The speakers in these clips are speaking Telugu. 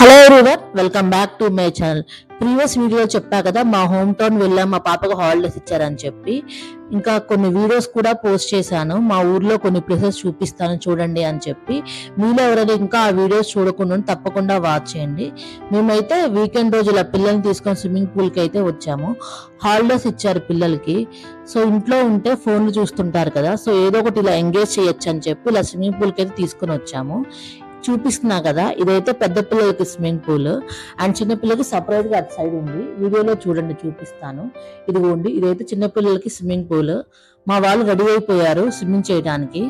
Hello everyone welcome back to my channel previous video చెప్పా కదా మా హోమ్ టౌన్ వెళ్ళాం మా పాపకు హాలిడేస్ ఇచ్చారని చెప్పి. ఇంకా కొన్ని వీడియోస్ కూడా పోస్ట్ చేశాను. మా ఊర్లో కొన్ని ప్లేసెస్ చూపిస్తాను చూడండి అని చెప్పి. మీలో ఎవరైనా ఇంకా ఆ వీడియోస్ చూడకుండా తప్పకుండా వాచ్ చేయండి. మేమైతే వీకెండ్ రోజు ఇలా పిల్లల్ని తీసుకొని స్విమ్మింగ్ పూల్కి అయితే వచ్చాము. హాలిడేస్ ఇచ్చారు పిల్లలకి. సో ఇంట్లో ఉంటే ఫోన్లు చూస్తుంటారు కదా. సో ఏదో ఒకటి ఇలా ఎంగేజ్ చేయొచ్చు అని చెప్పి ఇలా స్విమ్మింగ్ పూల్కి అయితే తీసుకొని వచ్చాము. చూపిస్తున్నా కదా ఇదైతే పెద్ద పిల్లలకి స్విమ్మింగ్ పూల్ అండ్ చిన్న పిల్లలకి సపరేట్గా అటు సైడ్ ఉంది. వీడియోలో చూడండి చూపిస్తాను. ఇదిగోండి ఇదైతే చిన్న పిల్లలకి స్విమ్మింగ్ పూల్. మా వాళ్ళు రెడీ అయిపోయారు స్విమ్మింగ్ చేయడానికి.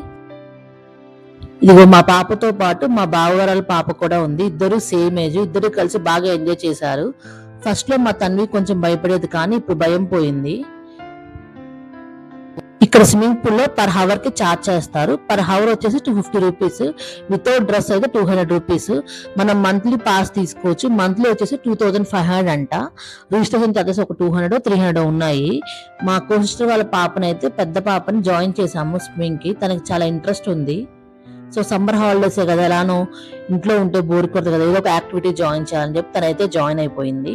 ఇదిగో మా పాపతో పాటు మా బావగారాల పాప కూడా ఉంది. ఇద్దరు సేమ్ ఏజ్ ఇద్దరు కలిసి బాగా ఎంజాయ్ చేశారు. ఫస్ట్లో మా తన్వి కొంచెం భయపడేది కానీ ఇప్పుడు భయం పోయింది. ఇక్కడ స్విమ్మింగ్ పూల్లో పర్ హవర్కి చార్జ్ చేస్తారు. పర్ హవర్ వచ్చేసి two fifty rupees. Without dress అయితే టూ హండ్రెడ్ రూపీస్. మనం మంత్లీ పాస్ తీసుకోవచ్చు. మంత్లీ వచ్చేసి టూ థౌజండ్ ఫైవ్ హండ్రెడ్ అంట. రిజిస్ట్రేషన్ చార్జెస్ ఒక టూ హండ్రెడ్ త్రీ హండ్రెడ్ ఉన్నాయి. మా సిస్టర్ వాళ్ళ పాపనైతే పెద్ద పాపని జాయిన్ చేసాము స్విమ్మింగ్కి. తనకి చాలా ఇంట్రెస్ట్ ఉంది. సో సమ్మర్ హాలిడేస్ కదా ఎలానో ఇంట్లో ఉంటే బోర్ కొడుతుంది కదా ఏదో ఒక యాక్టివిటీ జాయిన్ చేయాలని చెప్పి తనైతే జాయిన్ అయిపోయింది.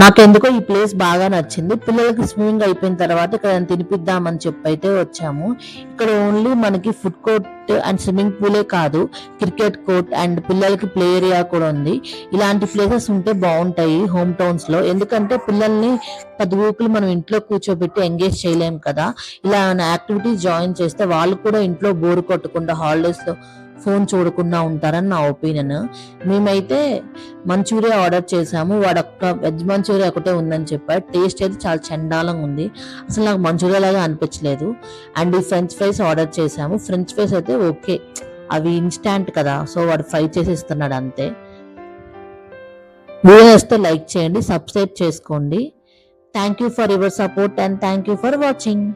నాకెందుకో ఈ ప్లేస్ బాగా నచ్చింది. పిల్లలకి స్విమ్మింగ్ అయిపోయిన తర్వాత ఇక్కడ తినిపిద్దామని చెప్పి అయితే వచ్చాము. ఇక్కడ ఓన్లీ మనకి ఫుడ్ కోర్ట్ అండ్ స్విమ్మింగ్ పూలే కాదు క్రికెట్ కోర్ట్ అండ్ పిల్లలకి ప్లే ఏరియా కూడా ఉంది. ఇలాంటి ప్లేసెస్ ఉంటే బాగుంటాయి హోమ్ టౌన్స్లో. ఎందుకంటే పిల్లల్ని పది ఊకులు మనం ఇంట్లో కూర్చోబెట్టి ఎంగేజ్ చేయలేము కదా. ఇలా యాక్టివిటీస్ జాయిన్ చేస్తే వాళ్ళు కూడా ఇంట్లో బోర్ కొట్టకుండా హాలిడేస్లో ఫోన్ చూడకుండా ఉంటారని నా ఒపీనియన్. మేమైతే మంచూరియా ఆర్డర్ చేసాము వాడు ఒక్క వెజ్ మంచూరియా ఒకటే ఉందని చెప్పాడు. టేస్ట్ అయితే చాలా చండాలంగా ఉంది. అసలు నాకు మంచూరియా లాగా అనిపించలేదు. అండ్ ఈ ఫ్రెంచ్ ఫ్రైస్ ఆర్డర్ చేసాము ఫ్రెంచ్ ఫ్రైస్ అయితే ఓకే. అవి ఇన్స్టాంట్ కదా. సో వాడు ఫ్రై చేసి ఇస్తున్నాడు అంతే. వీడియో వస్తే లైక్ చేయండి సబ్స్క్రైబ్ చేసుకోండి. Thank you for your support and thank you for watching.